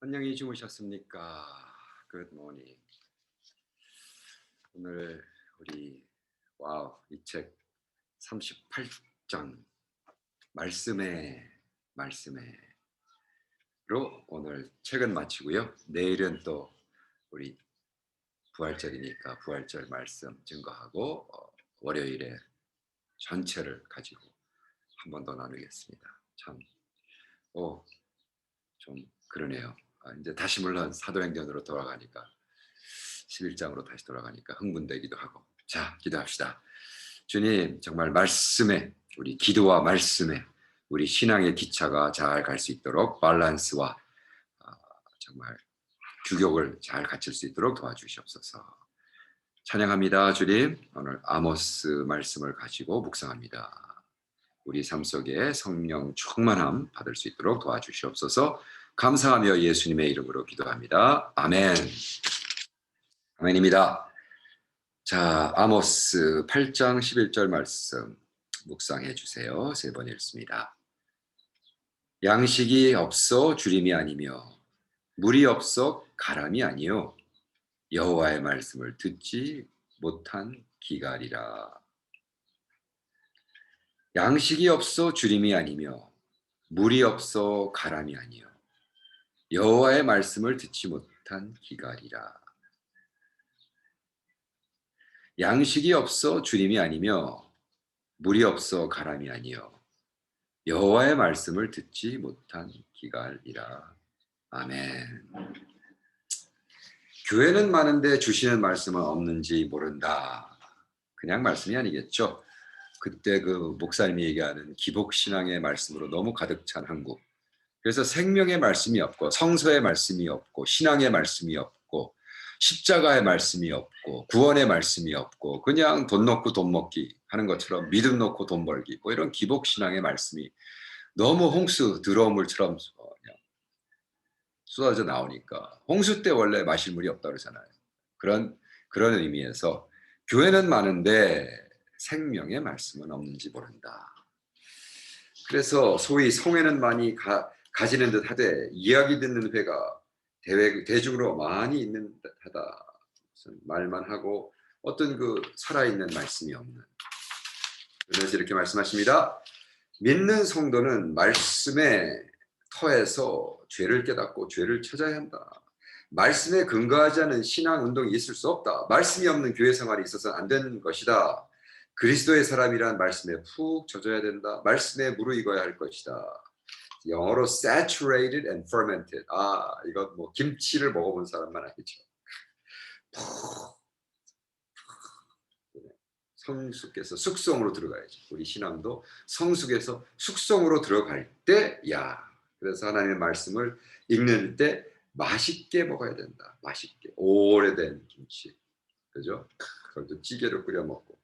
안녕히 주무셨습니까? Morning. 오늘 우리 와우 이 책 38장 말씀에 말씀에로 오늘 책은 마치고요. 내일은 또 우리 부활절이니까 부활절 말씀 증거하고 어, 월요일에 전체를 가지고 한 번 더 나누겠습니다. 참, 오, 좀 그러네요. 아, 이제 다시 물론 사도행전으로 돌아가니까 11장으로 다시 돌아가니까 흥분되기도 하고 자 기도합시다. 주님 정말 말씀에 우리 기도와 말씀에 우리 신앙의 기차가 잘 갈 수 있도록 밸런스와 아, 정말 규격을 잘 갖출 수 있도록 도와주시옵소서. 찬양합니다, 주님. 오늘 아모스 말씀을 가지고 묵상합니다. 우리 삶 속에 성령 충만함 받을 수 있도록 도와주시옵소서. 감사하며 예수님의 이름으로 기도합니다. 아멘. 아멘입니다. 자, 아모스 8장 11절 말씀 묵상해 주세요. 세 번 읽습니다. 양식이 없어 주림이 아니며 물이 없어 가람이 아니요 여호와의 말씀을 듣지 못한 기갈이라. 양식이 없어 주림이 아니며 물이 없어 가람이 아니요 여호와의 말씀을 듣지 못한 기갈이라. 양식이 없어 주림이 아니며 물이 없어 가람이 아니요 여호와의 말씀을 듣지 못한 기갈이라. 아멘. 교회는 많은데 주시는 말씀은 없는지 모른다. 그냥 말씀이 아니겠죠. 그때 그 목사님이 얘기하는 기복 신앙의 말씀으로 너무 가득 찬 한국. 그래서 생명의 말씀이 없고 성서의 말씀이 없고 신앙의 말씀이 없고 십자가의 말씀이 없고 구원의 말씀이 없고 그냥 돈 넣고 돈 먹기 하는 것처럼 믿음 놓고 돈 벌기 뭐 이런 기복 신앙의 말씀이 너무 홍수 들어온 물처럼 그냥 쏟아져 나오니까 홍수 때 원래 마실 물이 없다 그러잖아요. 그런 그런 의미에서 교회는 많은데 생명의 말씀은 없는지 모른다. 그래서 소위 성회는 많이 가, 가지는 듯 하되 이야기 듣는 회가 대외 대중으로 많이 있는 듯 하다. 말만 하고 어떤 그 살아있는 말씀이 없는. 그래서 이렇게 말씀하십니다. 믿는 성도는 말씀의 터에서 죄를 깨닫고 죄를 찾아야 한다. 말씀에 근거하지 않은 신앙 운동이 있을 수 없다. 말씀이 없는 교회 생활이 있어서는 안 되는 것이다. 그리스도의 사람이란 말씀에 푹 젖어야 된다. 말씀에 무르익어야 할 것이다. 영어로 saturated and fermented. 아, 이거 뭐 김치를 먹어본 사람만 알겠죠. 성숙해서 숙성으로 들어가야지. 우리 신앙도 성숙해서 숙성으로 들어갈 때, 야, 그래서 하나님의 말씀을 읽는 때 맛있게 먹어야 된다. 맛있게 오래된 김치, 그죠? 그것도 찌개로 끓여 먹고.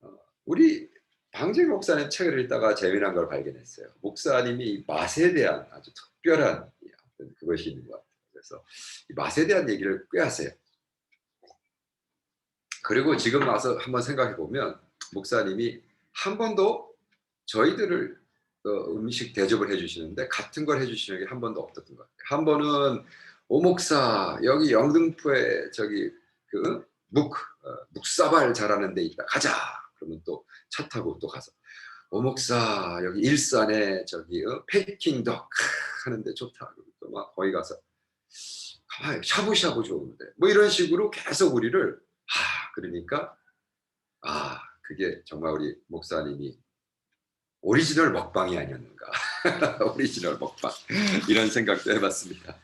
어, 우리 방재 목사님 책을 읽다가 재미난 걸 발견했어요. 목사님이 맛에 대한 아주 특별한 그것이 있는 것 같아요. 그래서 이 맛에 대한 얘기를 꽤 하세요. 그리고 지금 와서 한번 생각해 보면 목사님이 한 번도 저희들을 어, 음식 대접을 해주시는데 같은 걸 해주시는 게 한 번도 없었던 것 같아요. 한 번은 오 목사 여기 영등포에 저기 그묵 어, 묵사발 잘하는 데 있다 가자. 그러면 또 차 타고 또 가서. 오 목사 여기 일산에 저기 어, 패킹덕 하는데 좋다. 그리고 또막 거기 가서 가만 샤브샤브 좋은데. 뭐 이런 식으로 계속 우리를 아 그러니까 아 그게 정말 우리 목사님이 오리지널 먹방이 아니었는가? 오리지널 먹방. 이런 생각도 해봤습니다.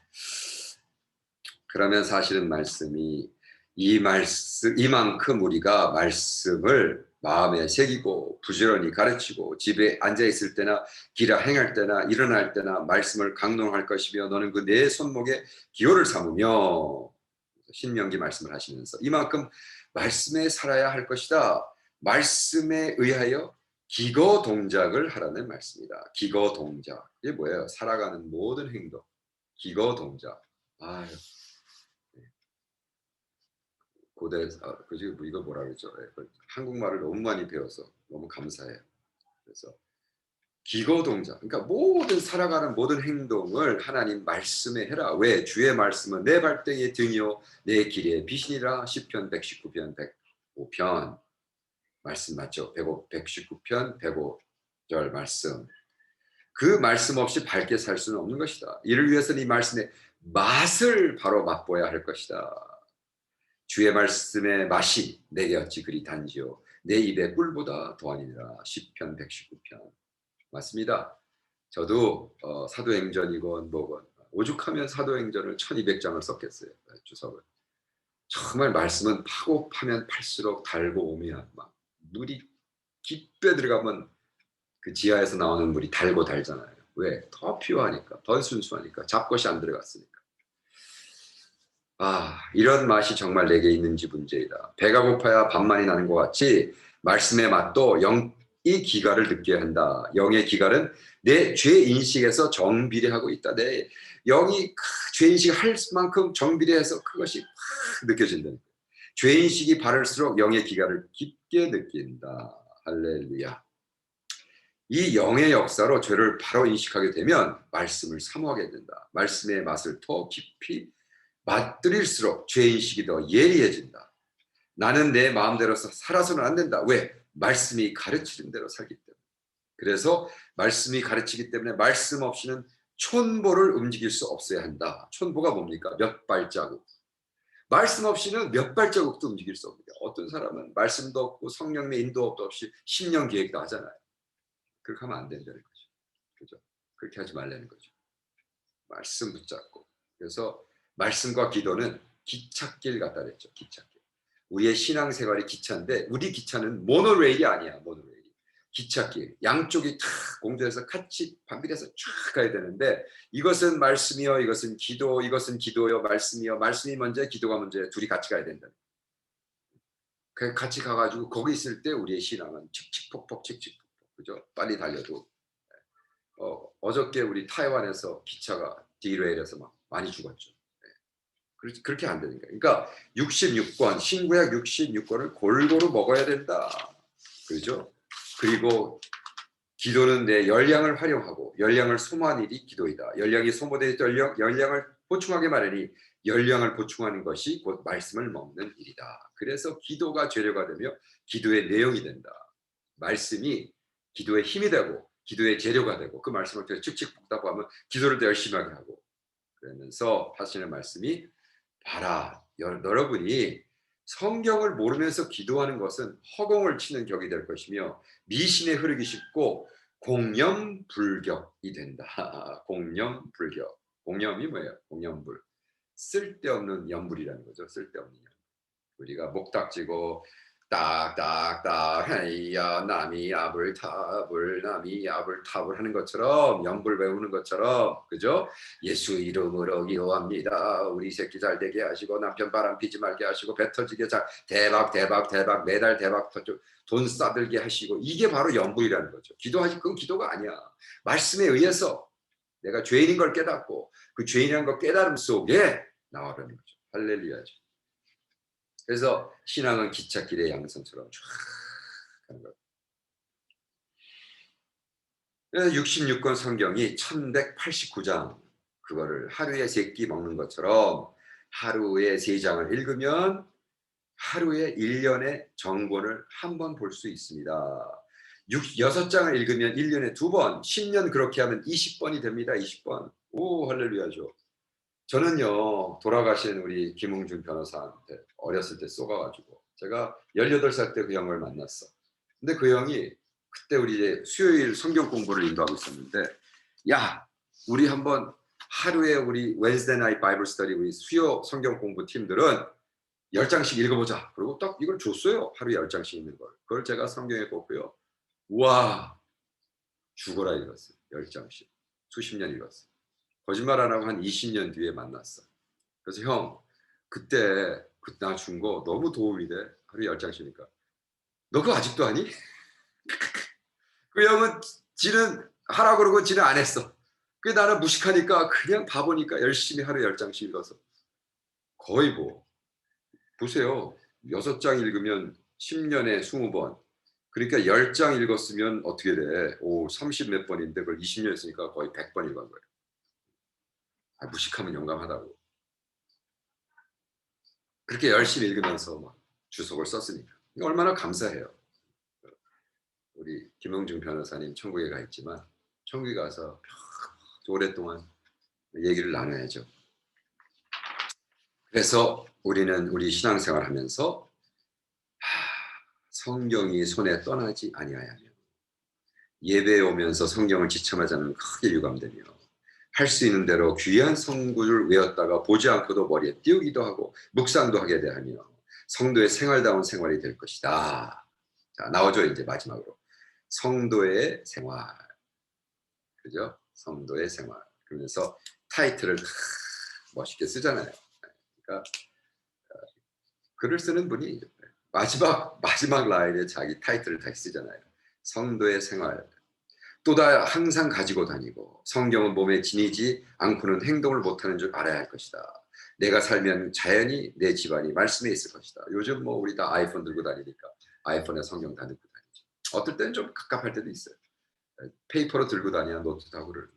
그러면 사실은 말씀이 이 말씀 이만큼 우리가 말씀을 마음에 새기고 부지런히 가르치고 집에 앉아 있을 때나 길에 행할 때나 일어날 때나 말씀을 강론할 것이며 너는 그 내 손목에 기호를 삼으며 신명기 말씀을 하시면서 이만큼 말씀에 살아야 할 것이다. 말씀에 의하여 기거 동작을 하라는 말씀이다. 기거 동작. 이게 뭐예요? 살아가는 모든 행동. 기거 동작. 아유. 고대 아, 그지 뭐 이거 뭐라 그러죠? 예, 그 한국말을 너무 많이 배워서 너무 감사해요. 그래서 기거 동작. 그러니까 모든 살아가는 모든 행동을 하나님 말씀에 해라. 왜? 주의 말씀은 내 발등의 등이요 내 길의 빛이니라. 시편 119편 105편. 말씀 맞죠? 105, 119편 105절 말씀. 그 말씀 없이 밝게 살 수는 없는 것이다. 이를 위해서는 이 말씀의 맛을 바로 맛보아야 할 것이다. 주의 말씀의 맛이 내게 어찌 그리 단지요 내 입에 꿀보다 더하니라. 시편 119편. 맞습니다. 저도 어, 사도행전이건 뭐건 오죽하면 사도행전을 1200장을 썼겠어요. 주석을. 정말 말씀은 파고 파면 팔수록 달고 오면 막 물이 깊게 들어가면 그 지하에서 나오는 물이 달고 달잖아요. 왜? 더 피요하니까, 더 순수하니까, 잡것이 안 들어갔으니까. 아, 이런 맛이 정말 내게 있는지 문제이다. 배가 고파야 밥만이 나는 것 같이 말씀의 맛도 영의 기갈을 느껴야 한다. 영의 기갈은 내죄 인식에서 정비례하고 있다. 내 영이 죄 인식할 만큼 정비례해서 그것이 확 느껴진다는 거예요. 죄 인식이 바를수록 영의 기갈을 깊게 느낀다. 할렐루야. 이 영의 역사로 죄를 바로 인식하게 되면 말씀을 사모하게 된다. 말씀의 맛을 더 깊이 맛들일수록 죄 인식이 더 예리해진다. 나는 내 마음대로 살아서는 안 된다. 왜? 말씀이 가르치는 대로 살기 때문에. 그래서 말씀이 가르치기 때문에 말씀 없이는 촌보를 움직일 수 없어야 한다. 촌보가 뭡니까? 몇 발자국. 말씀 없이는 몇 발자국도 움직일 수 없습니다. 어떤 사람은 말씀도 없고 성령의 인도도 없이 10년 계획도 하잖아요. 그렇게 하면 안 된다는 거죠. 그죠? 그렇게 하지 말라는 거죠. 말씀 붙잡고. 그래서 말씀과 기도는 기찻길 같다 그랬죠. 기찻길. 우리의 신앙생활이 기차인데 우리 기차는 모노레일이 아니야. 모노레일이. 기찻길. 양쪽이 탁 공조해서 같이 반비례해서 쫙 가야 되는데 이것은 말씀이요. 이것은 기도. 이것은 기도요. 말씀이요. 말씀이 먼저 기도가 먼저 둘이 같이 가야 된다. 그 같이 가가지고 거기 있을 때 우리의 신앙은 칙칙폭폭 칙칙폭폭 그죠? 빨리 달려도 어, 어저께 우리 타이완에서 기차가 디레일에서 막 많이 죽었죠. 그렇게 안 되니까. 그러니까 66권 신구약 66권을 골고루 먹어야 된다. 그죠? 그리고 기도는 내 열량을 활용하고 열량을 소모한 일이 기도이다. 열량이 소모된 열량, 열량을 보충하게 마련이 열량을 보충하는 것이 곧 말씀을 먹는 일이다. 그래서 기도가 재료가 되며 기도의 내용이 된다. 말씀이 기도의 힘이 되고 기도의 재료가 되고 그 말씀을 통해 칙칙 볶다고 하면 기도를 더 열심히 하게 하고 그러면서 하시는 말씀이 봐라 여러분이 성경을 모르면서 기도하는 것은 허공을 치는 격이 될 것이며 미신에 흐르기 쉽고 공념불격이 된다. 공념불격. 공념이 뭐예요? 공념불. 쓸데없는 염불이라는 거죠. 쓸데없는 염불. 우리가 목닥지고 딱딱딱 헤이야 남이 야불 탑을 남이 야불 탑을 하는 것처럼 영불 외우는 것처럼 그죠? 예수 이름으로 기도합니다. 우리 새끼 잘 되게 하시고 남편 바람 피지 말게 하시고 배 터지게 잘 대박 대박 대박 매달 대박 돈 싸들게 하시고 이게 바로 영불이라는 거죠. 기도하지 그건 기도가 아니야. 말씀에 의해서 내가 죄인인 걸 깨닫고 그 죄인이라는 걸 깨달음 속에 나와라는 거죠. 할렐루야죠. 그래서 신앙은 기찻길의 양성처럼 쫙 가는 거예요. 그래서 66권 성경이 1189장 그거를 하루에 세 끼 먹는 것처럼 하루에 세 장을 읽으면 하루에 1년의 정권을 한 번 볼 수 있습니다. 6, 6장을 읽으면 1년에 두 번, 10년 그렇게 하면 20번이 됩니다. 20번. 오 할렐루야죠. 저는요 돌아가신 우리 김웅준 변호사한테 어렸을 때 쏘가가지고 제가 18살 때 그 형을 만났어. 근데 그 형이 그때 우리 이제 수요일 성경 공부를 인도하고 있었는데 야 우리 한번 하루에 우리 웬스데이 나이 바이블 스터디 우리 수요 성경 공부 팀들은 10장씩 읽어보자. 그리고 딱 이걸 줬어요. 하루에 10장씩 읽는 걸. 그걸 제가 성경에 뽑고요. 와 죽어라 읽었어요. 10장씩. 수십 년 읽었어요. 거짓말 안 하고 한 20년 뒤에 만났어. 그래서 형 그때 그나 준 거 너무 도움이 돼. 하루에 열 장씩이니까. 너 그거 아직도 하니? 그 형은 지는 하라 그러고 지는 안 했어. 그 나는 무식하니까 그냥 바보니까 열심히 하루에 열 장씩 읽어서 거의 뭐 보세요. 여섯 장 읽으면 10년에 20번 그러니까 10장 읽었으면 어떻게 돼? 오, 30 몇 번인데 그걸 20년 했으니까 거의 100번 읽은 거예요. 아, 무식하면 용감하다고. 그렇게 열심히 읽으면서 막 주석을 썼으니까. 얼마나 감사해요. 우리 김영중 변호사님 천국에 가 있지만 천국에 가서 오랫동안 얘기를 나눠야죠. 그래서 우리는 우리 신앙생활 하면서 성경이 손에 떠나지 아니하야며 예배에 오면서 성경을 않으면 크게 유감되며 할 수 있는 대로 귀한 성구를 외웠다가 보지 않고도 머리에 띄우기도 하고 묵상도 하게 되하며 성도의 생활다운 생활이 될 것이다. 자 나오죠 이제 마지막으로 성도의 생활 그죠? 성도의 생활 그러면서 타이틀을 멋있게 쓰잖아요. 그러니까 글을 쓰는 분이 마지막 마지막 라인에 자기 타이틀을 다시 쓰잖아요. 성도의 생활. 또다 항상 가지고 다니고 성경은 몸에 지니지 않고는 행동을 못하는 줄 알아야 할 것이다. 내가 살면 자연히 내 집안이 말씀에 있을 것이다. 요즘 뭐 우리 다 아이폰 들고 다니니까 아이폰에 성경 다 넣고 다니죠. 어떨 때는 좀 갑갑할 때도 있어요. 페이퍼로 들고 다니는 노트 타구를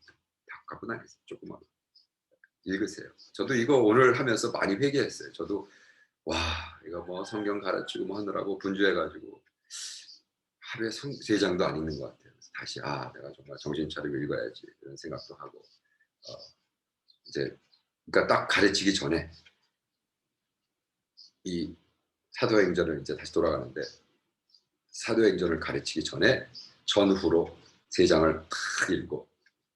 다 갖고 다니세요. 조그만 읽으세요. 저도 이거 오늘 하면서 많이 회개했어요. 저도 와 이거 뭐 성경 가르치고 뭐 하느라고 분주해가지고 하루에 성, 세 장도 안 읽는 것 같아요. 다시 아 내가 정말 정신 차리고 읽어야지 이런 생각도 하고 어, 이제 그러니까 딱 가르치기 전에 이 사도행전을 이제 다시 돌아가는데 사도행전을 가르치기 전에 전후로 세 장을 탁 읽고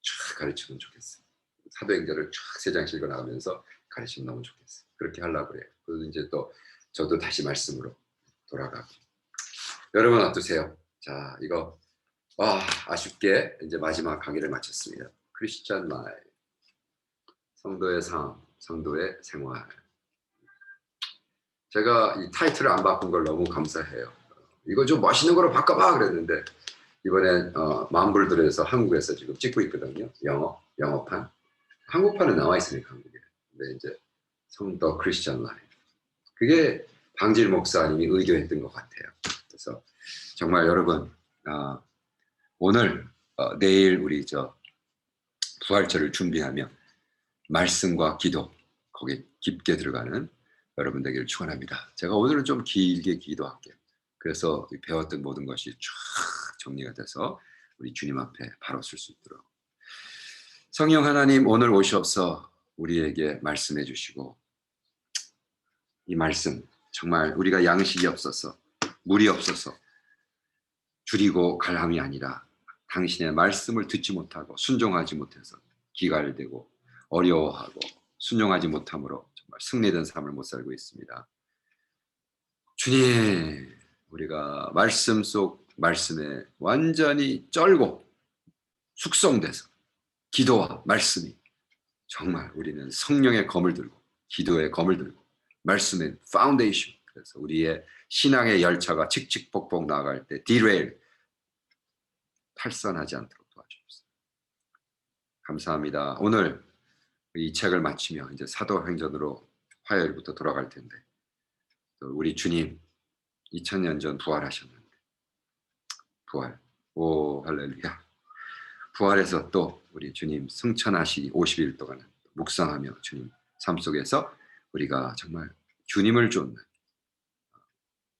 쫙 가르치면 좋겠어요. 사도행전을 쫙세 장씩 읽어 나가면서 가르치면 너무 좋겠어요. 그렇게 하려고 그래요. 그래서 이제 또 저도 다시 말씀으로 돌아가고. 여러분 어떠세요? 자, 이거 와 아쉽게 이제 마지막 강의를 마쳤습니다. 크리스천 라이 성도의 삶, 성도의 생활. 제가 이 타이틀을 안 바꾼 걸 너무 감사해요. 이거 좀 멋있는 거로 바꿔봐 그랬는데 이번에 어, 만불들에서 한국에서 지금 찍고 있거든요. 영어 영어판 한국판은 나와 있으니까 한국에. 근데 이제 성도 크리스천 라이 그게 방질 목사님이 의도했던 것 같아요. 정말 여러분 어, 오늘 어, 내일 우리 저 부활절을 준비하며 말씀과 기도 거기에 깊게 들어가는 여러분 되기를 축원합니다. 제가 오늘은 좀 길게 기도할게요. 그래서 배웠던 모든 것이 쫙 정리가 돼서 우리 주님 앞에 바로 쓸수 있도록 성령 하나님 오늘 오셔서 우리에게 말씀해 주시고 이 말씀 정말 우리가 양식이 없어서 물이 없어서 줄이고 갈함이 아니라 당신의 말씀을 듣지 못하고 순종하지 못해서 기갈되고 어려워하고 순종하지 못함으로 정말 승리된 삶을 못 살고 있습니다. 주님, 우리가 말씀 속 말씀에 완전히 쩔고 숙성돼서 기도와 말씀이 정말 우리는 성령의 검을 들고 기도의 검을 들고 말씀의 파운데이션 그래서 우리의 신앙의 열차가 칙칙폭폭 나아갈 때 디레일 탈선하지 않도록 도와주옵소서. 감사합니다. 오늘 이 책을 마치며 이제 사도행전으로 화요일부터 돌아갈 텐데 또 우리 주님 2000년 전 부활하셨는데 부활 오 할렐루야 부활해서 또 우리 주님 승천하시기 50일 동안 묵상하며 주님 삶 속에서 우리가 정말 주님을 쫓는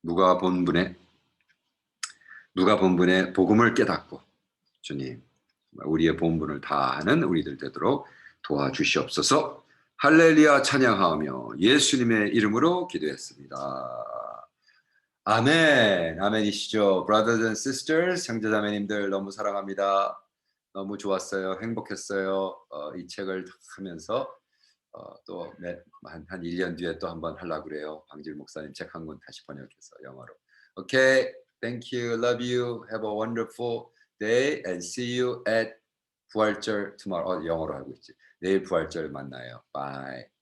누가 본분의 누가 본분의 복음을 깨닫고 주님 우리의 본분을 다하는 우리들 되도록 도와주시옵소서. 할렐루야 찬양하며 예수님의 이름으로 기도했습니다. 아멘. 아멘이시죠. Brothers and sisters, 형제자매님들 너무 사랑합니다. 너무 좋았어요. 행복했어요. 어, 이 책을 하면서 어, 또한 한 1년 뒤에 또 한번 하려고 그래요. 방질 목사님 책 한 권 다시 번역해서 영어로. Okay. Thank you. Love you. Have a wonderful day and see you at 부활절 tomorrow. 어, 영어로 하고 있지. 내일 부활절 만나요. Bye.